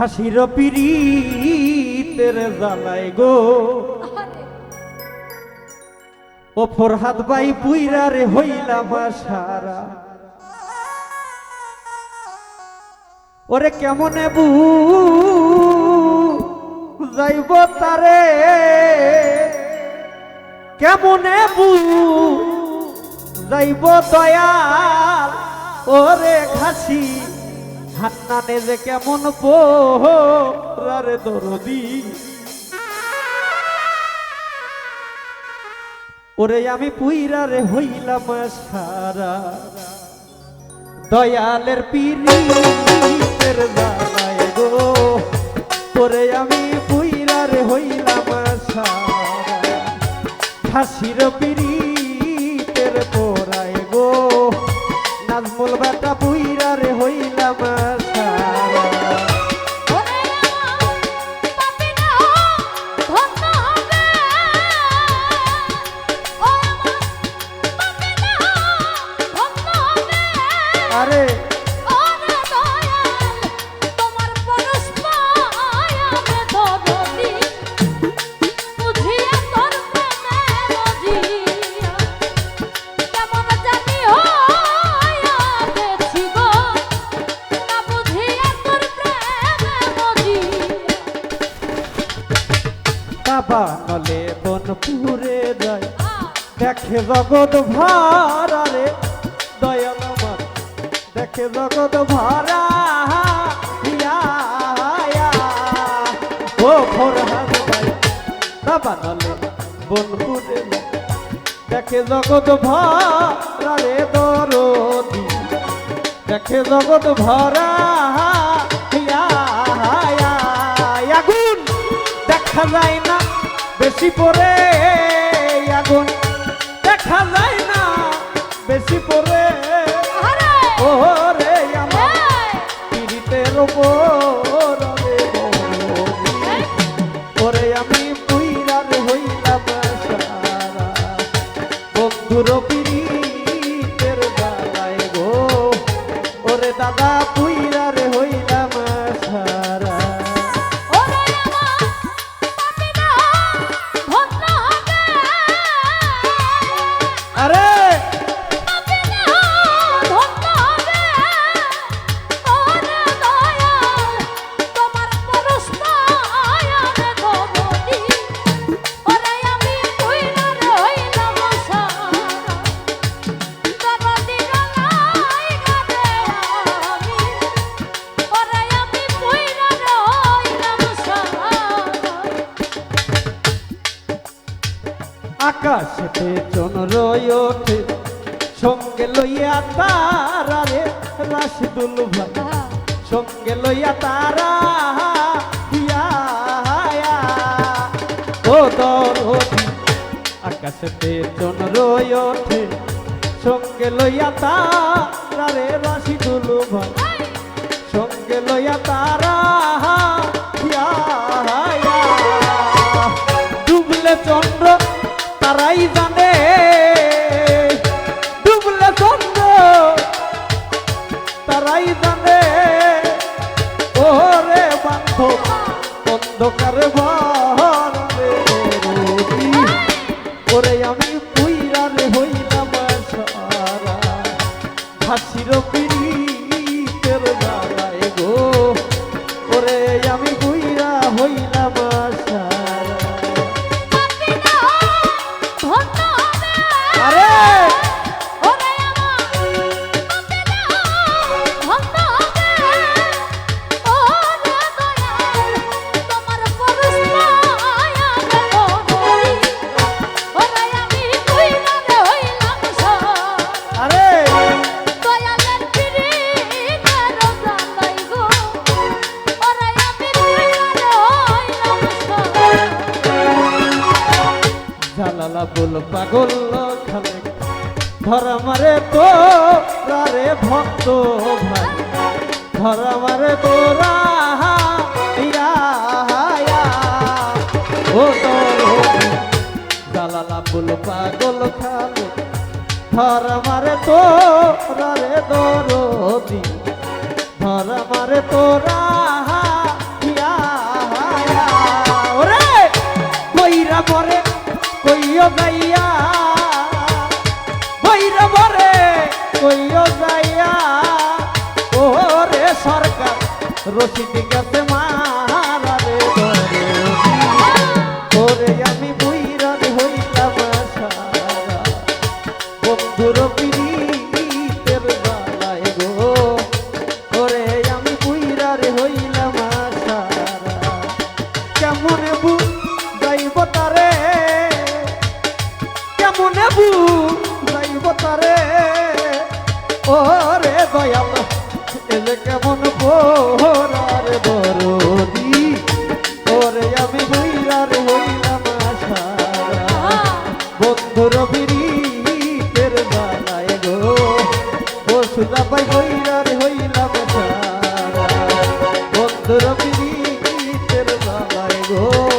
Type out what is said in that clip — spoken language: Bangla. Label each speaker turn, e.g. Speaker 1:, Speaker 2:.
Speaker 1: ঘাসির পিরিতের জ্বালাই গো।
Speaker 2: আরে,
Speaker 1: ও ফরহাদ বাই পুইরা রে হইলাম সারা ওরে কেমনে বু যাইব তারে? কেমনে বু যাইব দয়াল? ওরে ঘাসি হান্নানে যে কেমন পোহারে দরদি। ওরে আমি পুইরা রে হইলাম সারা। দয়ালের পিরিতের জানায় বাবা নলে বনপুরে যায় দেখে জগৎ ভারা রে দেখে জগৎ ভারা। ও ফরহাদ ভাই বাবা নলে বনপুরে দেখে জগৎ ভারা রে দরদি। দেখে জগৎ ভরা আগুন দেখা যায় না বেশি পরে আগুন। দেখা যায় না বেশি পরে বন্ধুর পিড়িতের বেলায় গো। ওরে দাদা আকাশেতে চন্দ্র ওঠে সঙ্গে লইয়া তারা রে রাশিদুল ভাই সঙ্গে লইয়া তারা। ও দরদি আকাশেতে ওঠে সঙ্গে লইয়া তারা রে রাশিদুল ভাই সঙ্গে লইয়া তারা। ডুবলে চন্দ্র অন্ধকার। ওরে আমি হইলাম সারা হাসির জালালা বল, পাগল খালে। ধরা তো রে ভক্ত ভাই। ধরা মারে তোরা। ও জালালা বল, পাগল খালে। ধরা মারে রে দরদি। ধরা মারে তোরা রশিদ গেছে রে ওরে আমি বুইরার হইলাম সারা। বন্ধুর পিড়িতের বালায় গো। ওরে আমি বুইরার হইলাম সারা। কেমন বু যাইব তারে? কেমন বু যাইব তারে? ওরে দয়াল, এলে কেমন বোরার বালায়